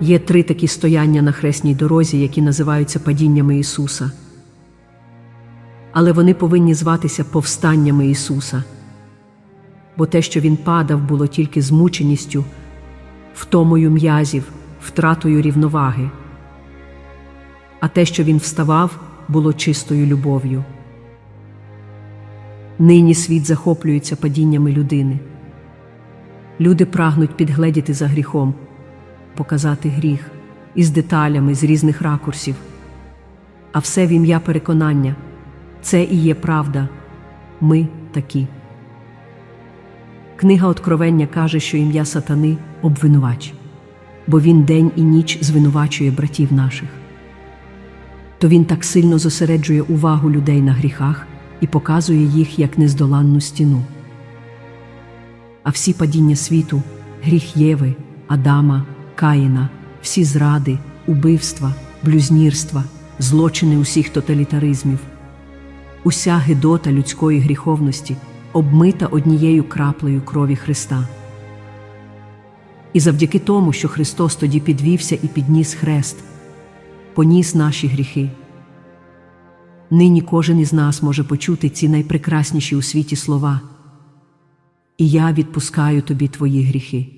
Є три такі стояння на хресній дорозі, які називаються падіннями Ісуса. Але вони повинні зватися повстаннями Ісуса, бо те, що Він падав, було тільки змученістю, втомою м'язів, втратою рівноваги, а те, що Він вставав, було чистою любов'ю. Нині світ захоплюється падіннями людини. Люди прагнуть підгледіти за гріхом, показати гріх із деталями з різних ракурсів. А все в ім'я переконання це і є правда. Ми такі. Книга Откровення каже, що ім'я сатани обвинувач, бо він день і ніч звинувачує братів наших. То він так сильно зосереджує увагу людей на гріхах і показує їх як нездоланну стіну. А всі падіння світу, гріх Єви, Адама, Каїна, всі зради, убивства, блюзнірства, злочини усіх тоталітаризмів, уся гидота людської гріховності обмита однією краплею крові Христа. І завдяки тому, що Христос тоді підвівся і підніс хрест, поніс наші гріхи. Нині кожен із нас може почути ці найпрекрасніші у світі слова. І я відпускаю тобі твої гріхи.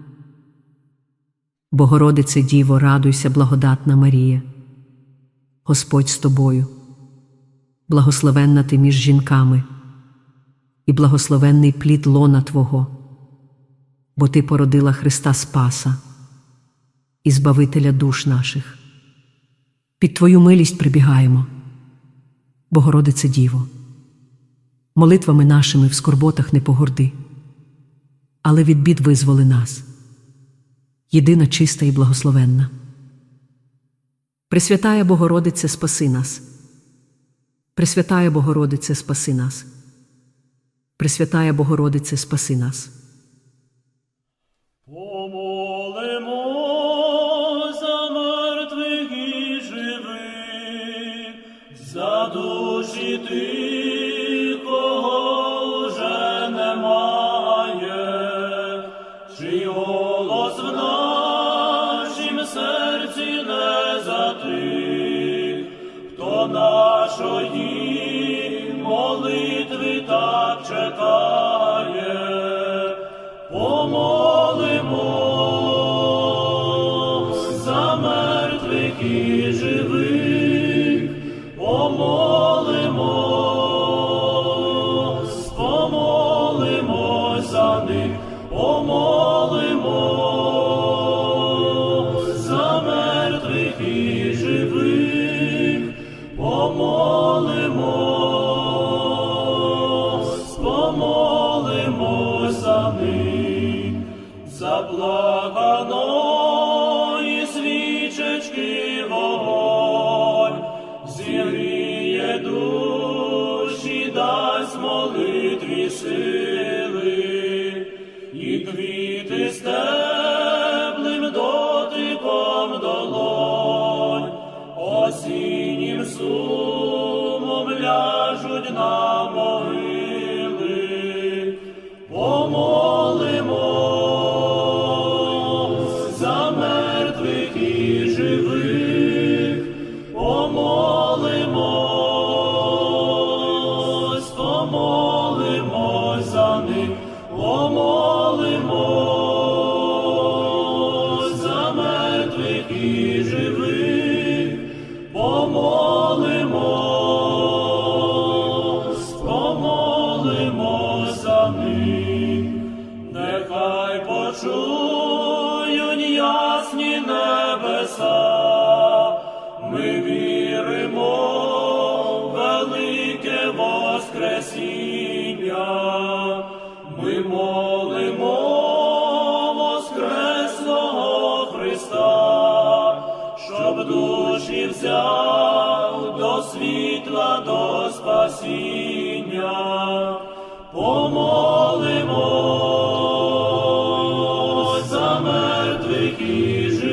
Богородице Діво, радуйся, благодатна Марія. Господь з тобою, благословенна ти між жінками, і благословенний плід лона Твого, бо Ти породила Христа Спаса і Збавителя душ наших. Під Твою милість прибігаємо, Богородице Діво, молитвами нашими в скорботах не погорди, але від бід визволи нас єдина чиста і благословенна. Пресвятая Богородице, спаси нас. Пресвятая Богородице, спаси нас. Пресвятая Богородице, спаси нас. Помолимо за мертвих і живих, за душі тих, чекає. Помолимо за мертвих і живих, них, заплаканої свічечки вогонь, зігріє душі, дасть молитві сили, і квіти з і живих помолимось, помолимось за них, помолимось за мертвих і живих, помолимось, помолимось за них, нехай почують. Воскресіння, ми молимо Воскресного Христа, щоб душі взяв до світла, до спасіння, помолимо за мертвих і живих.